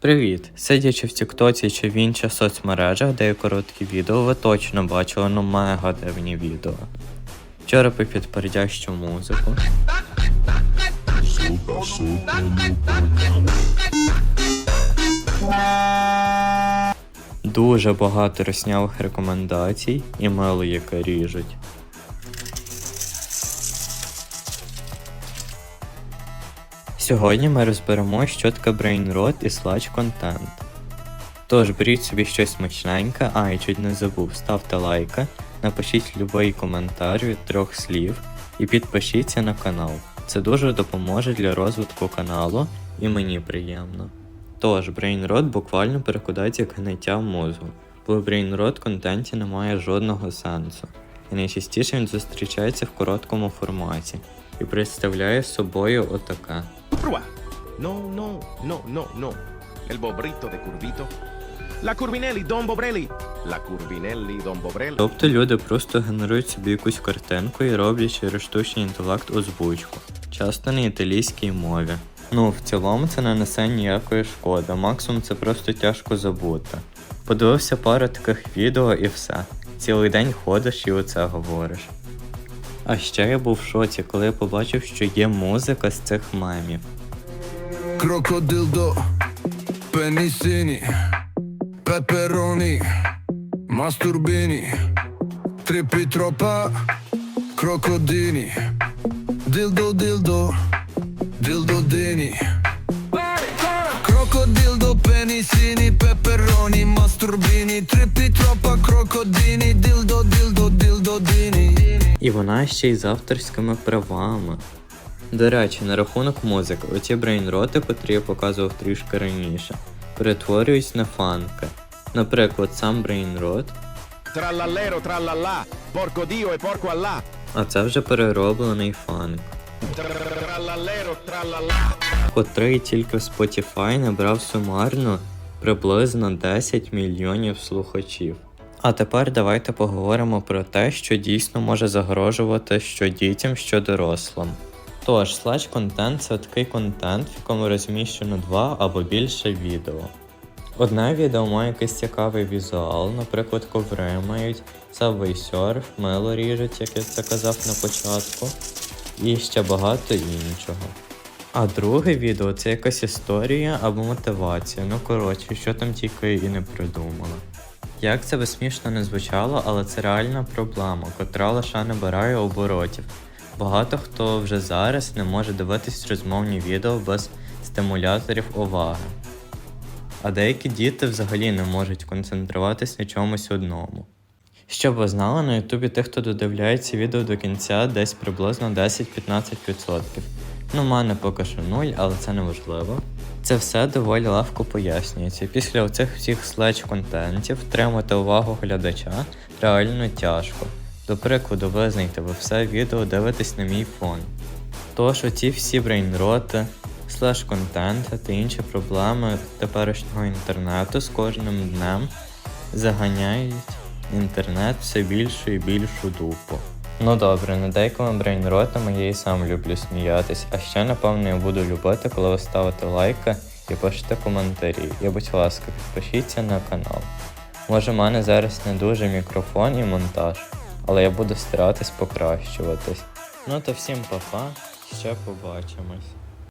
Привіт! Сидячи в Тіктоці чи в інших соцмережах, де є короткі відео, ви точно бачили ну мега дивні відео. Вчора під підпердящу музику. Дуже багато роснявих рекомендацій і мило, яке ріжуть. Сьогодні ми розберемо, що таке брейнрот і слач контент. Тож беріть собі щось смачненьке, а і чуть не забув, ставте лайка, напишіть любий коментар від трьох слів і підпишіться на канал. Це дуже допоможе для розвитку каналу і мені приємно. Тож, брейнрот буквально перекладається як гниття мозку, бо в брейнрот контенті немає жодного сенсу, і найчастіше він зустрічається в короткому форматі і представляє собою отаке. Prua. No, no, no, no, no. El bobrito de Curvito. La Curvinelli, Don Bobrelli. La Curvinelli, Don Bobrelli. Тобто люди просто генерують собі якусь картинку і роблять через штучний інтелект озвучку, часто на італійській мові. Ну, в цілому це не несе ніякої шкоди, максимум це просто тяжко забути. Подивився пару таких відео і все. Цілий день ходиш і оце говориш. А ще я був в шоці, коли я побачив, що є музика з цих мемів. Penicini, peperoni, masturbini, trippi troppa, crocodini, dildo dildo, dildo dini. Crocodildo, penicini, peperoni, masturbini, trippi troppa, crocodini, dildo dildo, dildo dini. І вона ще й з авторськими правами. До речі, на рахунок музики, оці брейнроти, котрі я показував трішки раніше, перетворюють на фанки. Наприклад, сам брейнрот, Trallallero, trallallà. Porco Dio e porco Allah. а це вже перероблений фанк, Trallallero, trallallà. котрий тільки в Spotify набрав сумарно приблизно 10 мільйонів слухачів. А тепер давайте поговоримо про те, що дійсно може загрожувати що дітям, що дорослим. Тож, слач контент це такий контент, в якому розміщено два або більше відео. Одне відео має якийсь цікавий візуал, наприклад, коври мають, Subway Surf, мило ріжуть, як я це казав на початку, і ще багато іншого. А друге відео це якась історія або мотивація. Ну коротше, що там тільки і не придумали. Як це би смішно не звучало, але це реальна проблема, котра лише набирає оборотів. Багато хто вже зараз не може дивитись розмовні відео без стимуляторів уваги. А деякі діти взагалі не можуть концентруватись на чомусь одному. Щоб ви знали, на Ютубі тих, хто додивляється відео до кінця, десь приблизно 10-15%. Ну, мене поки що нуль, але це не важливо. Це все доволі легко пояснюється. Після оцих всіх слеч контентів втримати увагу глядача реально тяжко. До прикладу, ви все відео дивитесь на мій фон. Тож оці всі брейнроти, слеш контенти та інші проблеми теперішнього інтернету з кожним днем заганяють інтернет все більшу і більшу дупу. Ну добре, над деякими брейнротами я і сам люблю сміятись, а ще напевно я буду любити, коли ви ставите лайки і пишете коментарі. І будь ласка, підпишіться на канал. Може, в мене зараз не дуже мікрофон і монтаж, але я буду старатись покращуватись. Ну то всім па-па, ще побачимось.